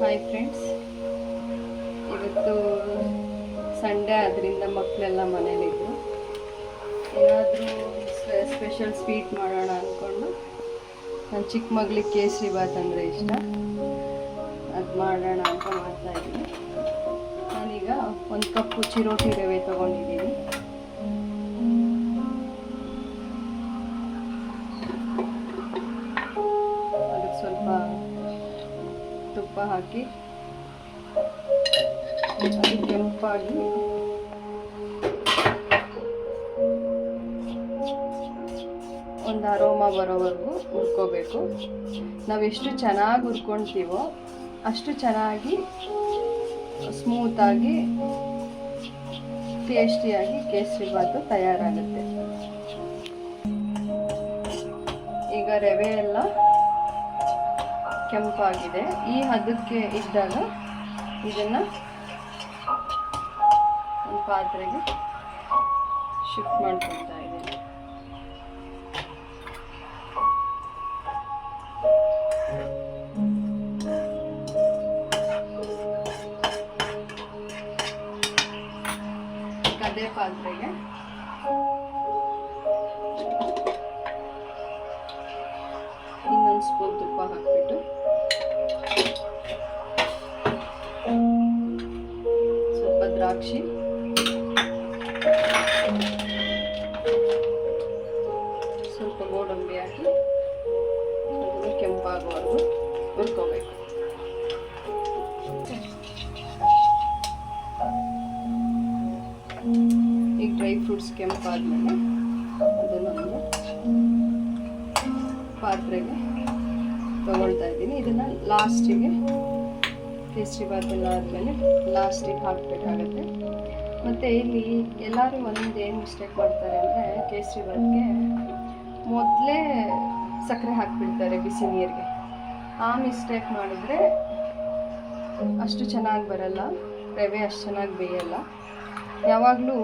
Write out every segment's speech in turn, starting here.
Hi friends ಇವತ್ತು Sunday ಆದ್ದರಿಂದ ಮಕ್ಕಳೆಲ್ಲ ಮನೇಲಿದ್ರು ಏನಾದರೂ ಸ್ಪೆಷಲ್ ಸ್ವೀಟ್ ಮಾಡೋಣ ಅಂದ್ಕೊಂಡು ನನ್ನ ಚಿಕ್ಕ ಮಗಳಿಗೆ ಕೇಸರಿ ಬಾತ್ ಅಂದರೆ ಇಷ್ಟ. ಅದು ಮಾಡೋಣ ಅಂತ ಮಾಡ್ತಾಯಿದ್ದೀನಿ ನಾನೀಗ ಒಂದು ಕಪ್ಪು ಚಿರೋಟಿ ರವೆ ತೊಗೊಂಡಿದ್ದೀನಿ. ಹಾಕಿ ಕೆಂಪಾಗಿ ಒಂದು ಅರೋಮ ಬರೋವರೆಗೂ ಹುರ್ಕೋಬೇಕು. ಎಷ್ಟು ಚೆನ್ನಾಗಿ ಹುರ್ಕೊಳ್ತೀವೋ ಅಷ್ಟು ಚೆನ್ನಾಗಿ ಸ್ಮೂತಾಗಿ ಟೇಸ್ಟಿಯಾಗಿ ಕೇಸರಿ ಬಾತು ತಯಾರಾಗುತ್ತೆ. ಈಗ ರವೆ ಎಲ್ಲ ಕೆಂಪಾಗಿದೆ. ಈ ಹದಕ್ಕೆ ಇದ್ದಾಗ ಇದನ್ನು ಒಂದು ಪಾತ್ರೆಗೆ ಶಿಫ್ಟ್ ಮಾಡ್ಕೊಳ್ತಾ ಇದ್ದೀನಿ. ಕದೆ ಪಾತ್ರೆಗೆ ಸ್ಪೂನ್ ತುಪ್ಪ ಹಾಕಿಬಿಟ್ಟು. ಸ್ವಲ್ಪ ದ್ರಾಕ್ಷಿ. ಸ್ವಲ್ಪ ಗೋಡಂಬಿ ಹಾಕಿ ಅದನ್ನು ಕೆಂಪಾಗುವವರೆಗೂ ಹುರ್ಕೋಬೇಕು. ಈಗ ಡ್ರೈ ಫ್ರೂಟ್ಸ್ ಕೆಂಪಾದ್ಮೇಲೆ ಅದನ್ನು ಪಾತ್ರೆಗೆ ತಗೊಳ್ತಾ ಇದ್ದೀನಿ. ಇದನ್ನು ಲಾಸ್ಟಿಗೆ ಕೇಸರಿ ಬಾತ್ ಎಲ್ಲ ಆದಮೇಲೆ ಲಾಸ್ಟಿಗೆ ಹಾಕಬೇಕಾಗತ್ತೆ. ಮತ್ತು ಇಲ್ಲಿ ಎಲ್ಲರೂ ಒಂದು ಏನು ಮಿಸ್ಟೇಕ್ ಮಾಡ್ತಾರೆ ಅಂದರೆ ಕೇಸರಿ ಬಾತ್ಗೆ ಮೊದಲೇ ಸಕ್ಕರೆ ಹಾಕಿಬಿಡ್ತಾರೆ ಬಿಸಿ ನೀರಿಗೆ. ಆ ಮಿಸ್ಟೇಕ್ ಮಾಡಿದ್ರೆ ಅಷ್ಟು ಚೆನ್ನಾಗಿ ಬರಲ್ಲ, ರವೆ ಅಷ್ಟು ಚೆನ್ನಾಗಿ ಬೇಯಲ್ಲ. ಯಾವಾಗಲೂ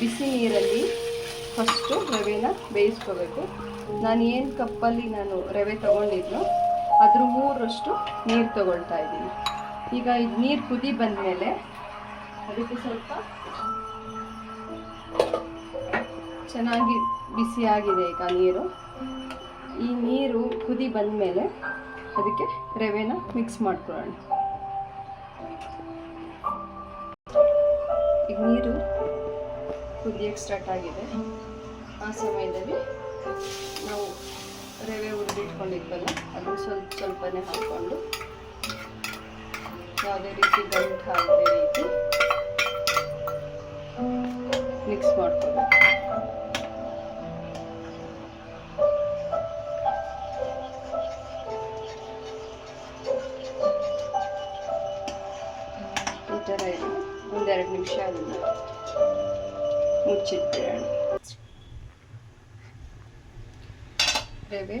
ಬಿಸಿ ನೀರಲ್ಲಿ ಫಸ್ಟು ರವೆನ ಬೇಯಿಸ್ಕೋಬೇಕು. ನಾನು ಏನು ಕಪ್ಪಲ್ಲಿ ನಾನು ರವೆ ತೊಗೊಂಡಿದ್ನೋ ಅದ್ರ ಮೂರಷ್ಟು ನೀರು ತಗೊಳ್ತಾ ಇದ್ದೀನಿ. ಈಗ ಇದು ನೀರು ಕುದಿ ಬಂದಮೇಲೆ ಅದಕ್ಕೆ ಸ್ವಲ್ಪ ಚೆನ್ನಾಗಿ ಬಿಸಿಯಾಗಿದೆ ಈಗ ನೀರು. ಈ ನೀರು ಕುದಿ ಬಂದಮೇಲೆ ಅದಕ್ಕೆ ರವೆನ ಮಿಕ್ಸ್ ಮಾಡ್ಕೊಳ್ಳೋಣ. ಈಗ ನೀರು ಕುದಿಯೋಕ್ಕೆ ಸ್ಟಾರ್ಟ್ ಆಗಿದೆ. ಆ ಸಮಯದಲ್ಲಿ ನಾವು ರವೆ ಹುರಿದಿಟ್ಕೊಂಡಿದ್ವಲ್ಲ ಅದನ್ನು ಸ್ವಲ್ಪ ಸ್ವಲ್ಪನೇ ಹಾಕ್ಕೊಂಡು ಯಾವುದೇ ರೀತಿ ಗಂಟು ಹಾಕದೇ ರೀತಿ ಮಿಕ್ಸ್ ಮಾಡ್ಕೋಬೇಕು. ಈ ಥರ ಒಂದೆರಡು ನಿಮಿಷ ಅದನ್ನು ಮುಚ್ಚಿಟ್ಬಿಡೋಣ. ರವೆ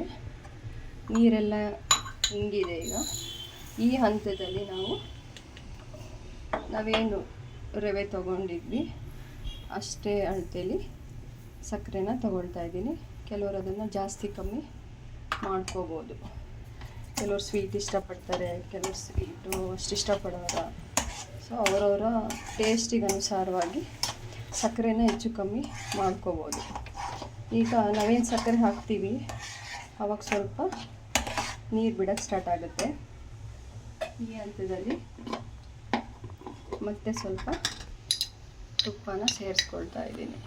ನೀರೆಲ್ಲ ಹಿಂಗಿದೆ ಈಗ. ಈ ಹಂತದಲ್ಲಿ ನಾವು ನಾವೇನು ರವೆ ತಗೊಂಡಿದ್ವಿ, ಅಷ್ಟೇ ಅಳತೆಯಲ್ಲಿ ಸಕ್ಕರೆನ ತಗೊಳ್ತಾ ಇದ್ದೀನಿ. ಕೆಲವರು ಅದನ್ನು ಜಾಸ್ತಿ ಕಮ್ಮಿ ಮಾಡ್ಕೋಬೋದು. ಕೆಲವರು ಸ್ವೀಟ್ ಇಷ್ಟಪಡ್ತಾರೆ, ಕೆಲವರು ಸ್ವೀಟು ಅಷ್ಟು ಇಷ್ಟಪಡೋರ ಸೊ ಅವರವರ ಟೇಸ್ಟಿಗೆ ಅನುಸಾರವಾಗಿ ಸಕ್ಕರೆನ ಹೆಚ್ಚು ಕಮ್ಮಿ ಮಾಡ್ಕೋಬೋದು. ಈಗ ನಾವೇನು ಸಕ್ಕರೆ ಹಾಕ್ತೀವಿ? ಅವಾಗ ಸ್ವಲ್ಪ ನೀರು ಬಿಡೋಕ್ಕೆ ಸ್ಟಾರ್ಟ್ ಆಗುತ್ತೆ. ಈ ಹಂತದಲ್ಲಿ ಮತ್ತೆ ಸ್ವಲ್ಪ ತುಪ್ಪನ ಸೇರಿಸ್ಕೊಳ್ತಾ ಇದ್ದೀನಿ.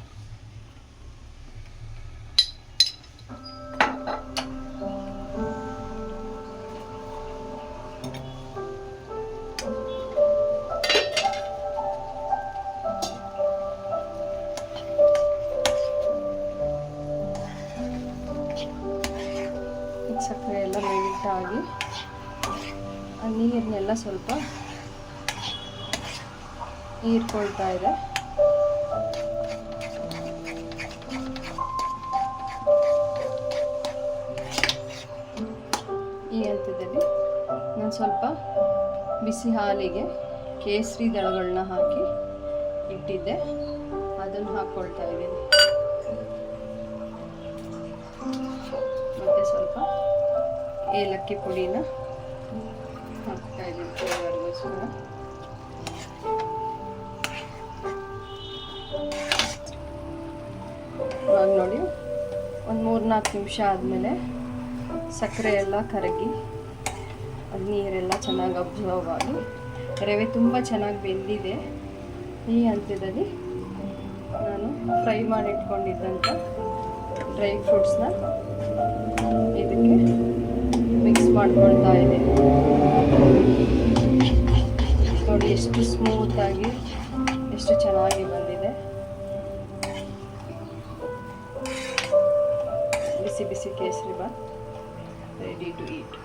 ಆಗಿ ಆ ನೀರನ್ನೆಲ್ಲ ಸ್ವಲ್ಪ ಹೀರ್ಕೊಳ್ತಾ ಇದೆ. ಈ ಹಂತದಲ್ಲಿ ನಾನು ಸ್ವಲ್ಪ ಬಿಸಿ ಹಾಲಿಗೆ ಕೇಸರಿ ದಳಗಳನ್ನ ಹಾಕಿ ಇಟ್ಟಿದ್ದೆ. ಅದನ್ನು ಹಾಕ್ಕೊಳ್ತಾ ಇದ್ದೀನಿ. ಮತ್ತೆ ಸ್ವಲ್ಪ ಏಲಕ್ಕಿ ಪುಡಿನ ಹಾಕ್ತಾ ನೋಡಿ, ಒಂದು ಮೂರು ನಾಲ್ಕು ನಿಮಿಷ ಆದಮೇಲೆ ಸಕ್ಕರೆ ಎಲ್ಲ ಕರಗಿ, ಅದು ನೀರೆಲ್ಲ ಚೆನ್ನಾಗಿ ಅಬ್ಸರ್ವ್ ಆಗಿ, ರವೆ ತುಂಬ ಚೆನ್ನಾಗಿ ಬೆಂದಿದೆ. ಈ ಹಂತದಲ್ಲಿ ನಾನು ಫ್ರೈ ಮಾಡಿಟ್ಕೊಂಡಿದ್ದಂಥ ಡ್ರೈ ಫ್ರೂಟ್ಸ್ನ ಇದಕ್ಕೆ ಮಾಡ್ಕೊಳ್ತಾ ಇದೆ ನೋಡಿ, ಎಷ್ಟು ಸ್ಮೂತಾಗಿ ಎಷ್ಟು ಚೆನ್ನಾಗಿ ಬಂದಿದೆ. ಬಿಸಿ ಬಿಸಿ kesari bath ready to eat